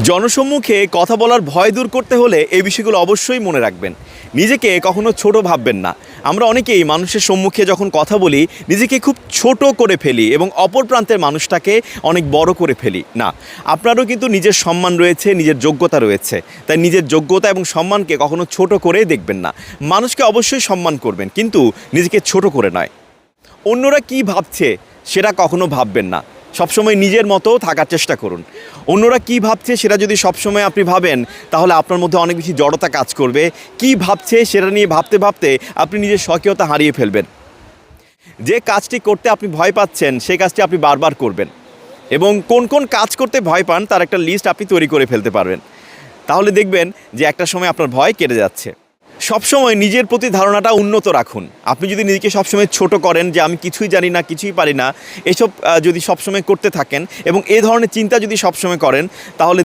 জনসম্মুখে কথা বলার ভয় দূর করতে হলে এই বিষয়গুলো অবশ্যই মনে রাখবেন। নিজেকে কখনো ছোট ভাববেন না। আমরা অনেকেই মানুষের সম্মুখে যখন কথা বলি, নিজেকে খুব ছোট করে ফেলি এবং অপর প্রান্তের মানুষটাকে অনেক বড় করে ফেলি। না, আপনারও কিন্তু নিজের সম্মান রয়েছে, নিজের যোগ্যতা রয়েছে। তাই নিজের যোগ্যতা এবং সম্মানকে কখনো ছোট করে দেখবেন না। মানুষকে অবশ্যই সম্মান করবেন, কিন্তু নিজেকে ছোট করে নয়। অন্যরা কি ভাবছে, সেটা কখনো ভাববেন না। সবসময় নিজের মতো থাকার চেষ্টা করুন। অন্যরা কি ভাবছে সেটা যদি সবসময় আপনি ভাবেন, তাহলে আপনার মধ্যে অনেক বেশি জড়তা কাজ করবে। কি ভাবছে সেটা নিয়ে ভাবতে ভাবতে আপনি নিজের স্বকীয়তা হারিয়ে ফেলবেন। যে কাজটি করতে আপনি ভয় পাচ্ছেন, সেই কাজটি আপনি বারবার করবেন। এবং কোন কোন কাজ করতে ভয় পান, তার একটা লিস্ট আপনি তৈরি করে ফেলতে পারবেন। তাহলে দেখবেন যে একটা সময় আপনার ভয় কেটে যাচ্ছে। সবসময় নিজের প্রতি ধারণাটা উন্নত রাখুন। আপনি যদি নিজেকে সবসময় ছোট করেন যে আমি কিছুই জানি না, কিছুই পারি না, এসব যদি সবসময় করতে থাকেন এবং এ ধরনের চিন্তা যদি সবসময় করেন, তাহলে